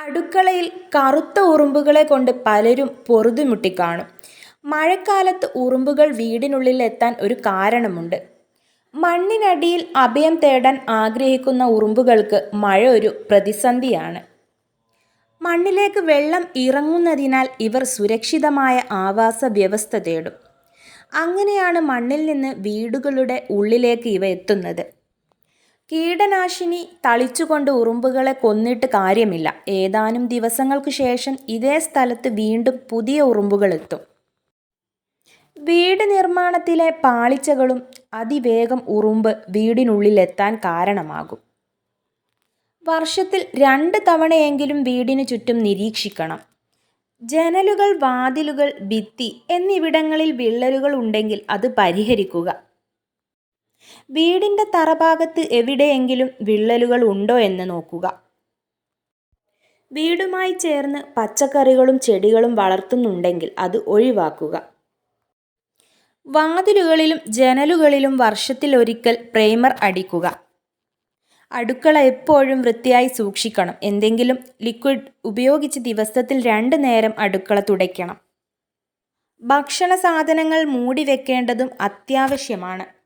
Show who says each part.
Speaker 1: അടുക്കളയിൽ കറുത്ത ഉറുമ്പുകളെ കൊണ്ട് പലരും പൊറുതുമുട്ടിക്കാണും മഴക്കാലത്ത് ഉറുമ്പുകൾ വീടിനുള്ളിൽ എത്താൻ ഒരു കാരണമുണ്ട്. മണ്ണിനടിയിൽ അഭയം തേടാൻ ആഗ്രഹിക്കുന്ന ഉറുമ്പുകൾക്ക് മഴ ഒരു പ്രതിസന്ധിയാണ്. മണ്ണിലേക്ക് വെള്ളം ഇറങ്ങുന്നതിനാൽ ഇവർ സുരക്ഷിതമായ ആവാസ വ്യവസ്ഥ തേടും. അങ്ങനെയാണ് മണ്ണിൽ നിന്ന് വീടുകളുടെ ഉള്ളിലേക്ക് ഇവ എത്തുന്നത്. കീടനാശിനി തളിച്ചുകൊണ്ട് ഉറുമ്പുകളെ കൊന്നിട്ട് കാര്യമില്ല. ഏതാനും ദിവസങ്ങൾക്ക് ശേഷം ഇതേ സ്ഥലത്ത് വീണ്ടും പുതിയ ഉറുമ്പുകൾ എത്തും വീട് നിർമ്മാണത്തിലെ പാളിച്ചകളും അതിവേഗം ഉറുമ്പ് വീടിനുള്ളിലെത്താൻ കാരണമാകും. വർഷത്തിൽ രണ്ട് തവണയെങ്കിലും വീടിനു ചുറ്റും നിരീക്ഷിക്കണം. ജനലുകൾ, വാതിലുകൾ, ഭിത്തി എന്നിവിടങ്ങളിൽ വിള്ളലുകൾ ഉണ്ടെങ്കിൽ അത് പരിഹരിക്കുക. വീടിന്റെ തറഭാഗത്ത് എവിടെയെങ്കിലും വിള്ളലുകൾ ഉണ്ടോ എന്ന് നോക്കുക. വീടുമായി ചേർന്ന് പച്ചക്കറികളും ചെടികളും വളർത്തുന്നുണ്ടെങ്കിൽ അത് ഒഴിവാക്കുക. വാതിലുകളിലും ജനലുകളിലും വർഷത്തിൽ ഒരിക്കൽ പ്രൈമർ അടിക്കുക. അടുക്കള എപ്പോഴും വൃത്തിയായി സൂക്ഷിക്കണം. എന്തെങ്കിലും ലിക്വിഡ് ഉപയോഗിച്ച് ദിവസത്തിൽ രണ്ട് നേരം അടുക്കള തുടയ്ക്കണം. ഭക്ഷണ സാധനങ്ങൾ മൂടി വെക്കേണ്ടതും അത്യാവശ്യമാണ്.